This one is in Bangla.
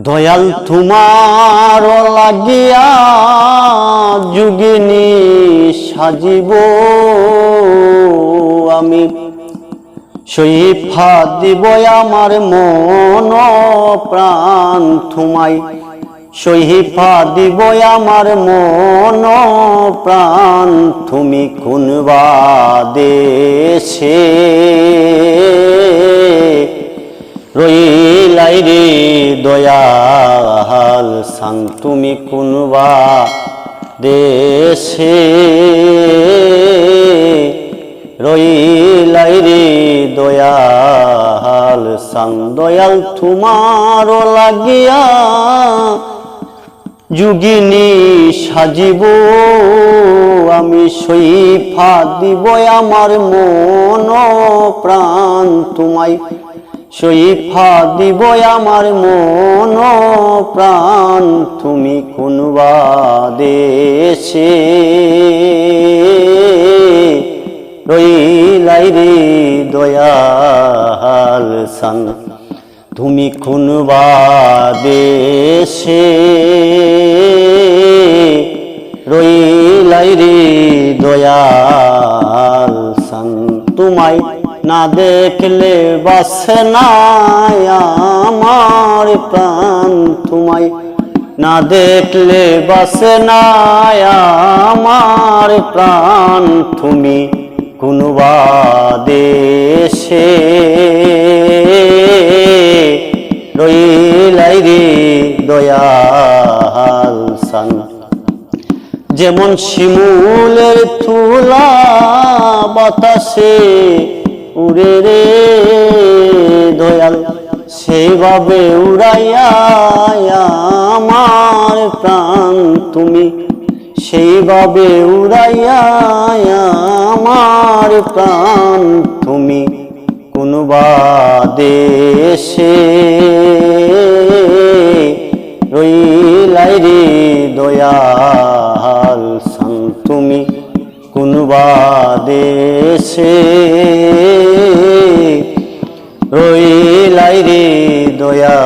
দয়াল তোমার লাগিয়া যুগিনী সাজিব আমি। সইফা দিব আমার মন প্রাণ থুমাই সহিফা দিব আমার মন প্রাণ তুমি কোন দেশে রইলাই রে দয়াল তুমি কোনবা দেশে? রইলাই রে দয়াল সাং দয়াল তোমার লাগিয়া যুগিনী সাজিব, আমি সইফা দিব আমার মন প্রাণ, তোমায় সইফা দিব আমার মন প্রাণ তুমি কোনবা দেশে রইলাই রে দয়াল সান। তুমি কোনবা দেশে রইলাই রে দয়াল সান। তোমায় না দেখলে বাসে না আমার প্রাণ তোমায়। না দেখলে বাসে না আমার প্রাণ তুমি কোনবা দেশে রইলাই রে দয়াল সান। যেমন শিমুলের তুলা বাতাসে উড়ে রে দয়াল সেইভাবে উড়াইয়া আমার প্রাণ তুমি। সেইভাবে উড়াইয়া আমার প্রাণ তুমি কোনবা দেশে। রইলাই রে দয়াল সান তুমি কোনবা দেশে। দয়া